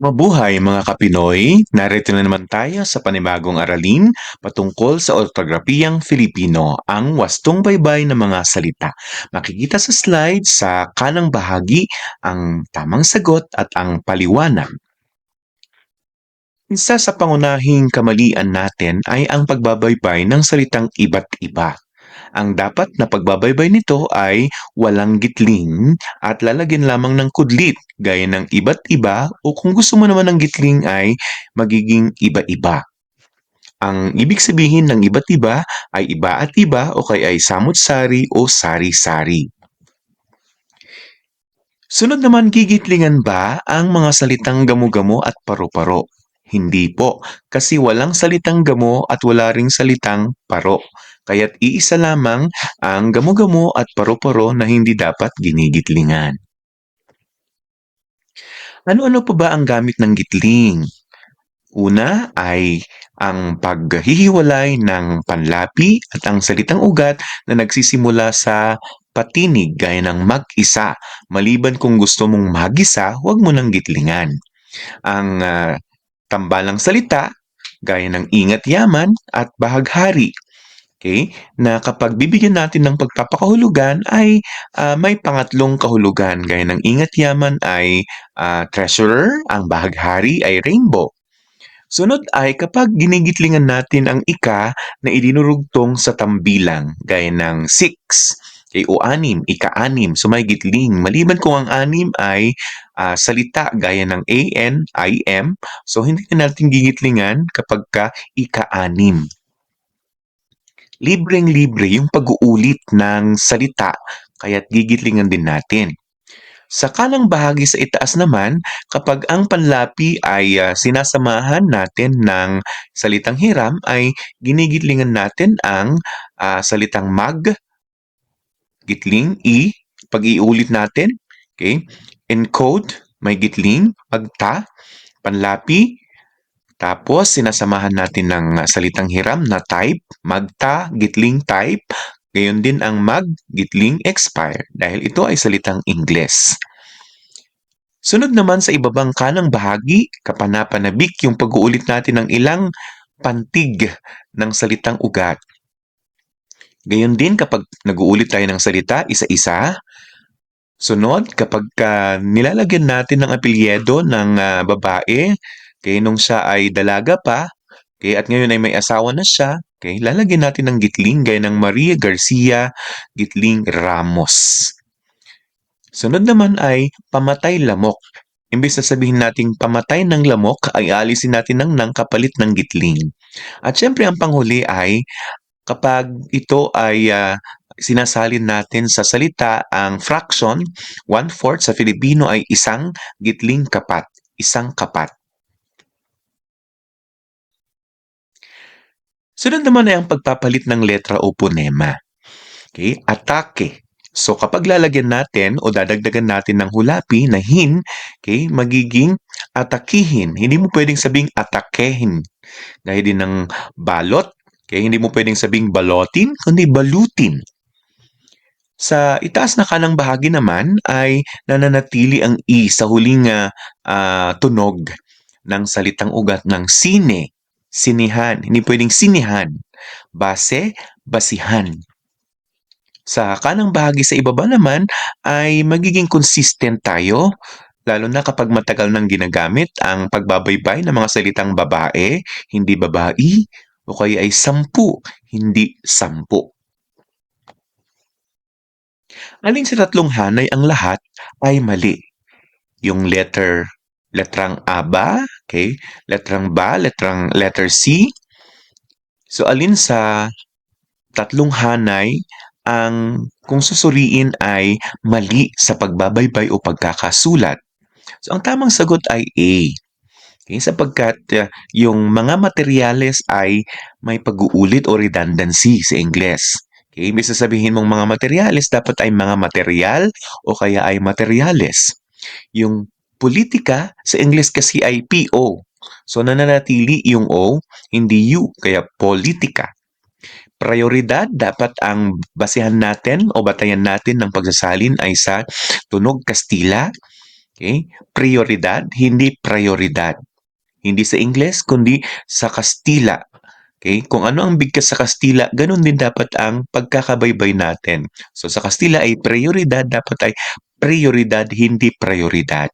Mabuhay mga Kapinoy! Narito na naman tayo sa panibagong aralin patungkol sa ortografiyang Filipino, ang wastong baybay ng mga salita. Makikita sa slide sa kanang bahagi ang tamang sagot at ang paliwanag. Isa sa pangunahing kamalian natin ay ang pagbabaybay ng salitang iba't iba. Ang dapat na pagbabaybay nito ay walang gitling at lalagyan lamang ng kudlit gaya ng iba't iba o kung gusto mo naman ng gitling ay magiging iba-iba. Ang ibig sabihin ng iba't iba ay iba at iba o kaya ay samut-sari o sari-sari. Sunod naman, gigitlingan ba ang mga salitang gamo-gamo at paro-paro? Hindi po, kasi walang salitang gamo at wala ring salitang paro. Kaya't iisa lamang ang gamo-gamo at paro-paro na hindi dapat ginigitlingan. Ano-ano pa ba ang gamit ng gitling? Una ay ang paghihiwalay ng panlapi at ang salitang ugat na nagsisimula sa patinig gaya ng mag-isa. Maliban kung gusto mong mag-isa, huwag mo nang gitlingan. Ang uh, tambalang salita gaya ng ingat yaman at bahaghari. Okay? Na kapag bibigyan natin ng pagpapakahulugan ay uh, may pangatlong kahulugan. Gaya ng ingat yaman ay uh, treasurer, ang bahaghari ay rainbow. Sunod ay kapag ginigitlingan natin ang ika na idinurugtong sa tambilang, gaya ng 6, okay, o anim, ika-anim, so may gitling. Maliban kung ang anim ay uh, salita gaya ng AN, IM, so hindi na natin gigitlingan kapag ka ika-anim. Libreng-libre yung pag-uulit ng salita, kaya't gigitlingan din natin. Sa kanang bahagi sa itaas naman, kapag ang panlapi ay uh, sinasamahan natin ng salitang hiram, ay ginigitlingan natin ang uh, salitang mag, gitling, i, pag iulit natin, okay, encode, may gitling, pagta, panlapi, tapos sinasamahan natin ng salitang hiram na type, magta, gitling type, Gayon din ang mag, gitling, expire dahil ito ay salitang Ingles. Sunod naman sa ibabang kanang bahagi, kapanapanabik yung pag-uulit natin ng ilang pantig ng salitang ugat. Gayon din kapag nag-uulit tayo ng salita isa-isa. Sunod, kapag uh, nilalagyan natin ng apelyedo ng uh, babae, kaya nung siya ay dalaga pa, okay, at ngayon ay may asawa na siya, Okay, lalagyan natin ng gitling gaya ng Maria Garcia Gitling Ramos. Sunod naman ay pamatay lamok. Imbes na sabihin nating pamatay ng lamok, ay alisin natin ng nang kapalit ng gitling. At syempre ang panghuli ay kapag ito ay uh, sinasalin natin sa salita ang fraction, one-fourth sa Filipino ay isang gitling kapat, isang kapat. Sunod naman ay ang pagpapalit ng letra o punema. Okay? Atake. So kapag lalagyan natin o dadagdagan natin ng hulapi na hin, okay, magiging atakihin. Hindi mo pwedeng sabing atakehin. Gaya din ng balot, okay, hindi mo pwedeng sabing balotin, kundi balutin. Sa itaas na kanang bahagi naman ay nananatili ang i sa huling uh, tunog ng salitang ugat ng sine sinihan. Hindi pwedeng sinihan. Base, basihan. Sa kanang bahagi sa ibaba naman ay magiging consistent tayo lalo na kapag matagal nang ginagamit ang pagbabaybay ng mga salitang babae, hindi babae, o kaya ay sampu, hindi sampu. Alin sa tatlong hanay ang lahat ay mali. Yung letter letrang A ba? Okay? Letrang ba? Letrang letter C? So, alin sa tatlong hanay ang kung susuriin ay mali sa pagbabaybay o pagkakasulat? So, ang tamang sagot ay A. Okay, sapagkat uh, yung mga materyales ay may pag-uulit o redundancy sa Ingles. Okay, ibig sabihin mong mga materyales dapat ay mga material o kaya ay materyales. Yung politika sa English kasi ay PO. So nananatili yung O, hindi U, kaya politika. Prioridad, dapat ang basihan natin o batayan natin ng pagsasalin ay sa tunog Kastila. Okay? Prioridad, hindi prioridad. Hindi sa Ingles, kundi sa Kastila. Okay? Kung ano ang bigkas sa Kastila, ganun din dapat ang pagkakabaybay natin. So sa Kastila ay prioridad, dapat ay prioridad, hindi prioridad.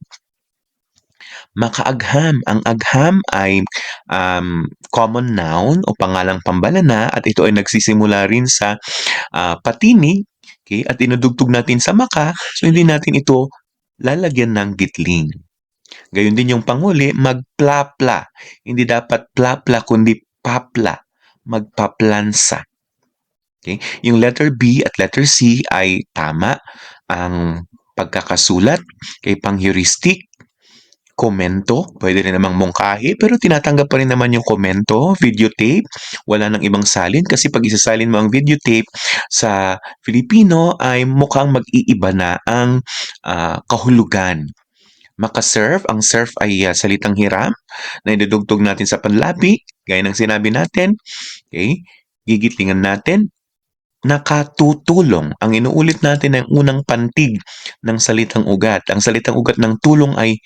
Makaagham. Ang agham ay um, common noun o pangalang pambalana at ito ay nagsisimula rin sa uh, patini okay? at inudugtog natin sa maka so hindi natin ito lalagyan ng gitling. Gayon din yung panghuli, magplapla. Hindi dapat plapla kundi papla. Magpaplansa. Okay? Yung letter B at letter C ay tama. Ang pagkakasulat kay pang-heuristic, komento, pwede rin namang mungkahi, pero tinatanggap pa rin naman yung komento, videotape, wala nang ibang salin kasi pag isasalin mo ang videotape sa Filipino ay mukhang mag-iiba na ang uh, kahulugan. Makaserve, ang serve ay uh, salitang hiram na idudugtog natin sa panlapi, gaya ng sinabi natin, okay? gigitlingan natin, nakatutulong. Ang inuulit natin ang unang pantig ng salitang ugat. Ang salitang ugat ng tulong ay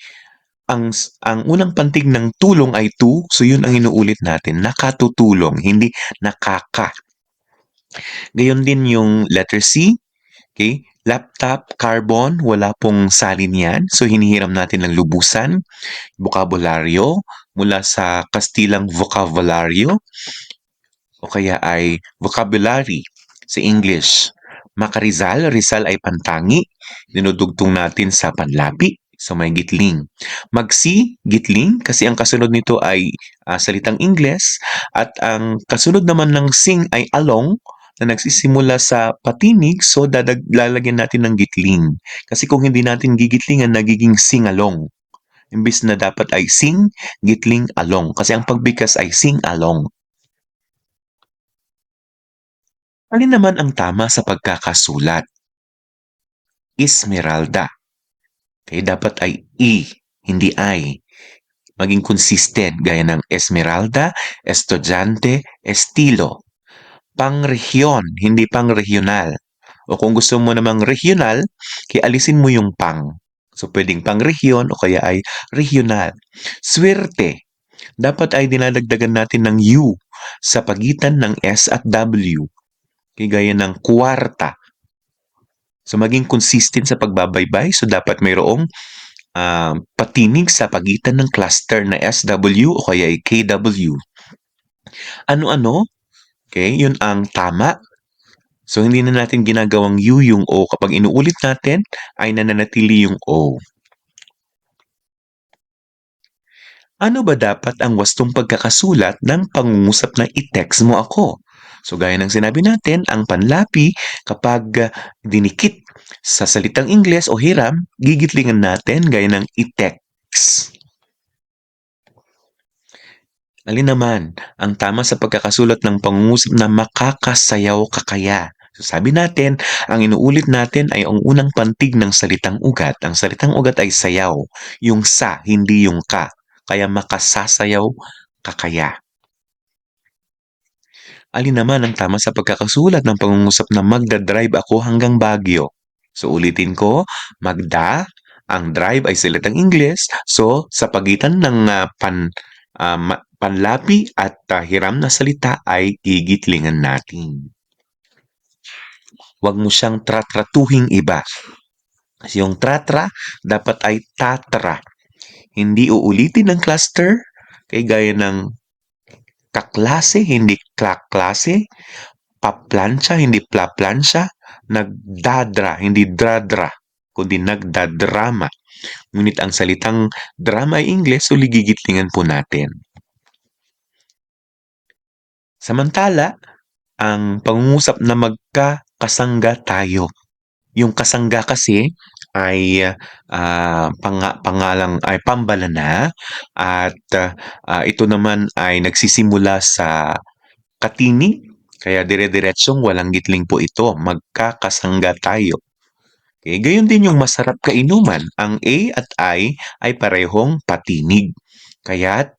ang ang unang pantig ng tulong ay to, so yun ang inuulit natin, nakatutulong, hindi nakaka. Gayon din yung letter C, okay? Laptop, carbon, wala pong salin yan, so hinihiram natin ng lubusan. Bokabularyo, mula sa Kastilang vocabulary, o kaya ay vocabulary sa English. Makarizal, Rizal ay pantangi, dinudugtong natin sa panlapi, So may gitling. Magsi, gitling, kasi ang kasunod nito ay uh, salitang Ingles at ang kasunod naman ng sing ay along na nagsisimula sa patinig, so dadag, lalagyan natin ng gitling. Kasi kung hindi natin gigitlingan, nagiging sing along. Imbis na dapat ay sing, gitling, along. Kasi ang pagbigkas ay sing along. Alin naman ang tama sa pagkakasulat? Esmeralda. Okay, dapat ay E, hindi I. Maging consistent gaya ng Esmeralda, Estudyante, Estilo. Pang-rehiyon, hindi pang-regional. O kung gusto mo namang regional, kaya alisin mo yung pang. So, pwedeng pang-rehiyon o kaya ay regional. Swerte. Dapat ay dinadagdagan natin ng U sa pagitan ng S at W. Kaya gaya ng kwarta, So maging consistent sa pagbabaybay, so dapat mayroong uh, patinig sa pagitan ng cluster na SW o kaya KW. Ano-ano? Okay, yun ang tama. So hindi na natin ginagawang U yung O. Kapag inuulit natin, ay nananatili yung O. Ano ba dapat ang wastong pagkakasulat ng pangungusap na i-text mo ako? So gaya ng sinabi natin, ang panlapi kapag uh, dinikit sa salitang Ingles o hiram, gigitlingan natin gaya ng i-text. Alin naman ang tama sa pagkakasulat ng pangungusap na makakasayaw ka kaya? So sabi natin, ang inuulit natin ay ang unang pantig ng salitang ugat. Ang salitang ugat ay sayaw. Yung sa, hindi yung ka. Kaya makasasayaw ka kaya. Alin naman ang tama sa pagkakasulat ng pangungusap na magdadrive ako hanggang Baguio? So ulitin ko, magda, ang drive ay salitang Ingles. So sa pagitan ng uh, pan, uh, panlapi at uh, hiram na salita ay gigitlingan natin. Huwag mo siyang tratratuhing iba. Kasi yung tratra dapat ay tatra. Hindi uulitin ng cluster kay gaya ng kaklase, hindi klase, paplansya, hindi plaplansya, nagdadra, hindi dradra, kundi nagdadrama. Ngunit ang salitang drama ay Ingles, so ligigitlingan po natin. Samantala, ang pangungusap na magkakasangga tayo. Yung kasangga kasi ay uh, pang pangalang ay pambalana at uh, ito naman ay nagsisimula sa katini kaya dire-diretsyong walang gitling po ito magkakasangga tayo Okay, gayon din yung masarap kainuman. Ang A at I ay parehong patinig. Kaya't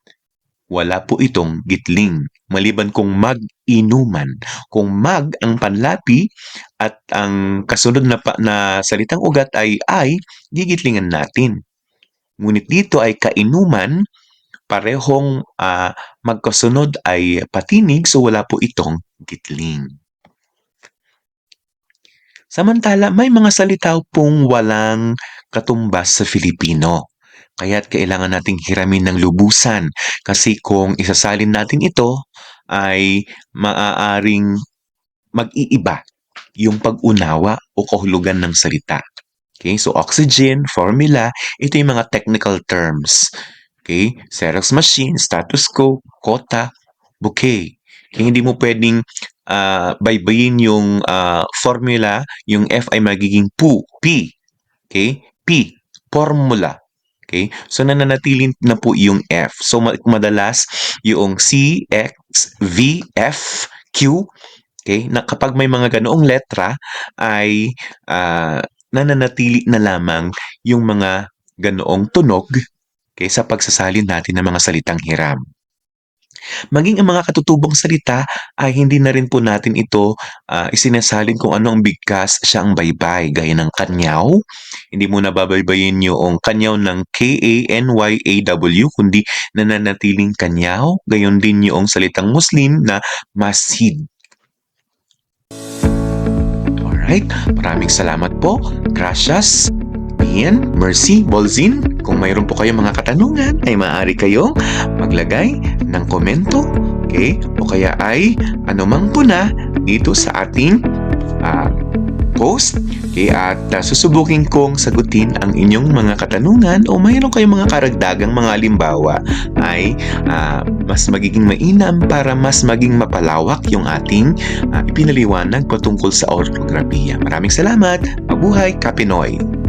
wala po itong gitling. Maliban kung mag-inuman. Kung mag ang panlapi at ang kasunod na, pa, na salitang ugat ay ay, gigitlingan natin. Ngunit dito ay kainuman, parehong ah, magkasunod ay patinig so wala po itong gitling. Samantala, may mga salita pong walang katumbas sa Filipino. Kaya't kailangan nating hiramin ng lubusan kasi kung isasalin natin ito ay maaaring mag-iiba yung pag-unawa o kahulugan ng salita. Okay, so oxygen, formula, ito yung mga technical terms. Okay, Xerox machine, status quo, quota, bouquet. Okay, hindi mo pwedeng ah, baybayin yung ah, formula, yung F ay magiging pu, P. Okay, P, formula. Okay, so nananatili na po yung F. So ma- madalas yung C, X, V, F, Q, okay, na kapag may mga ganoong letra ay ah, nananatili na lamang yung mga ganoong tunog okay, sa pagsasalin natin ng mga salitang hiram. Maging ang mga katutubong salita ay hindi na rin po natin ito ah, isinasalin kung ano ang bigkas siya ang baybay, gaya ng kanyaw. Hindi mo nababaybayin yung kanyaw ng K-A-N-Y-A-W, kundi nananatiling kanyaw. Gayon din yung salitang Muslim na masjid. Alright, maraming salamat po. Gracias. Ian, Mercy, Bolzin, kung mayroon po kayong mga katanungan ay maaari kayong maglagay ng komento, okay? O kaya ay anumang puna dito sa ating ah, post, okay? At ah, susubukin kong sagutin ang inyong mga katanungan o mayroon kayong mga karagdagang mga halimbawa ay ah, mas magiging mainam para mas maging mapalawak yung ating ah, ipinaliwanag patungkol sa ortografiya. Maraming salamat. Mabuhay, Kapinoy!